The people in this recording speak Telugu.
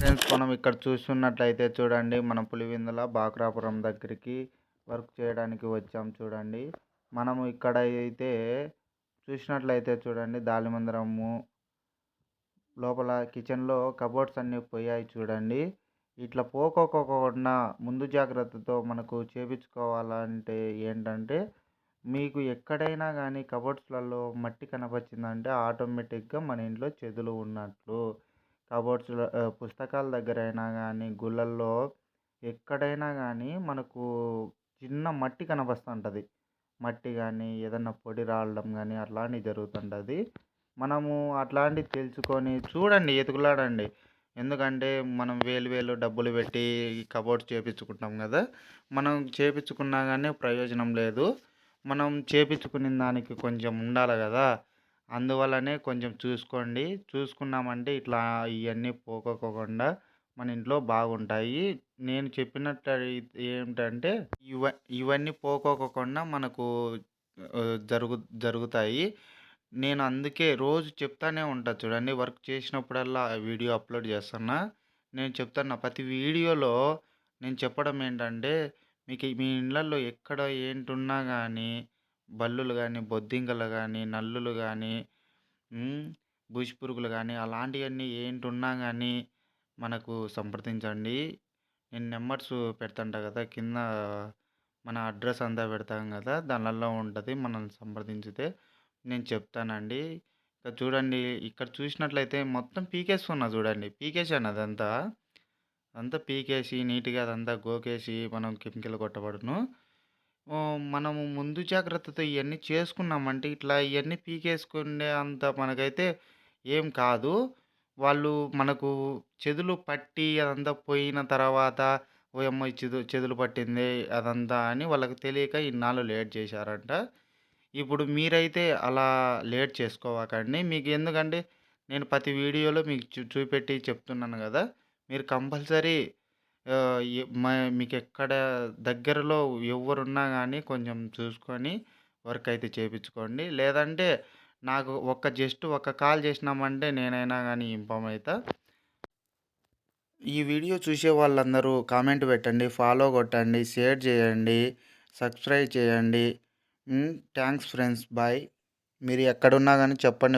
ఫ్రెండ్స్ మనం ఇక్కడ చూస్తున్నట్లయితే చూడండి మన పులివిందుల బాక్రాపురం దగ్గరికి వర్క్ చేయడానికి వచ్చాం చూడండి. మనము ఇక్కడ అయితే చూసినట్లయితే చూడండి దాలిమందరము లోపల కిచెన్లో కబోర్డ్స్ అన్నీ పోయాయి చూడండి. ఇట్లా పోకోకోకుండా ముందు జాగ్రత్తతో మనకు చేపించుకోవాలంటే ఏంటంటే మీకు ఎక్కడైనా కానీ కబోర్డ్స్లలో మట్టి కనపచ్చిందంటే ఆటోమేటిక్గా మన ఇంట్లో చెదులు ఉన్నట్లు. కబోర్డ్స్లో పుస్తకాల దగ్గర అయినా కానీ గుళ్ళల్లో ఎక్కడైనా కానీ మనకు చిన్న మట్టి కనబస్తుంటుంది. మట్టి కానీ ఏదన్నా పొడి రాలడం కానీ అట్లాంటివి జరుగుతుంటుంది. మనము అట్లాంటివి తెలుసుకొని చూడండి ఎతుకులాడండి. ఎందుకంటే మనం వేలు వేలు డబ్బులు పెట్టి కబోర్డ్స్ చేపించుకుంటాం కదా మనం చేపించుకున్నా కానీ ప్రయోజనం లేదు. మనం చేపించుకునే దానికి కొంచెం ఉండాలి కదా. అందువల్లనే కొంచెం చూసుకోండి. చూసుకున్నామంటే ఇట్లా ఇవన్నీ పోకోకుండా మన ఇంట్లో బాగుంటాయి. నేను చెప్పినట్టు ఏంటంటే ఇవ ఇవన్నీ పోకోకుండా మనకు జరుగు జరుగుతాయి. నేను అందుకే రోజు చెప్తానే ఉంటా చూడండి. వర్క్ చేసినప్పుడల్లా వీడియో అప్లోడ్ చేస్తున్నా. నేను చెప్తున్నా ప్రతి వీడియోలో నేను చెప్పడం ఏంటంటే మీకు మీ ఇళ్ళల్లో ఎక్కడ ఏంటున్నా కానీ బల్లులు కానీ బొద్దింకలు కానీ నల్లులు కానీ బూజు పురుగులు కానీ అలాంటివన్నీ ఏంటున్నా కానీ మనకు సంప్రదించండి. నేను నెంబర్స్ పెడతాంటా కదా కింద మన అడ్రస్ అంతా పెడతాం కదా దానిలో ఉంటుంది మనం సంప్రదించితే నేను చెప్తానండి. ఇక్కడ చూడండి ఇక్కడ చూసినట్లయితే మొత్తం పీకేస్తున్నా చూడండి పీకేసాను అదంతా. అంతా పీకేసి నీట్గా అదంతా గోకేసి మనం కెమికల్ కొట్టబడును. మనము ముందు జాగ్రత్తతో ఇవన్నీ చేసుకున్నామంటే ఇట్లా ఇవన్నీ పీకేసుకునే అంత మనకైతే ఏం కాదు. వాళ్ళు మనకు చెదులు పట్టి అదంతా పోయిన తర్వాత ఓయమ్మ చెదు చెదులు పట్టింది అదంతా అని వాళ్ళకి తెలియక ఇన్నాళ్ళు లేట్ చేశారంట. ఇప్పుడు మీరైతే అలా లేట్ చేసుకోవకండి. మీకు ఎందుకంటే నేను ప్రతి వీడియోలో మీకు చూ చూపెట్టి చెప్తున్నాను కదా. మీరు కంపల్సరీ మీకు ఎక్కడ దగ్గరలో ఎవరున్నా కానీ కొంచెం చూసుకొని వర్క్ అయితే చేయించుకోండి లేదంటే నాకు ఒక్క జస్ట్ ఒక కాల్ చేసినామంటే నేనైనా కానీ ఇన్ఫామ్ అవుతా ఈ వీడియో చూసే వాళ్ళందరూ కామెంట్ పెట్టండి ఫాలో కొట్టండి షేర్ చేయండి సబ్స్క్రైబ్ చేయండి. Thanks friends bye. మీరు ఎక్కడున్నా కానీ చెప్పండి.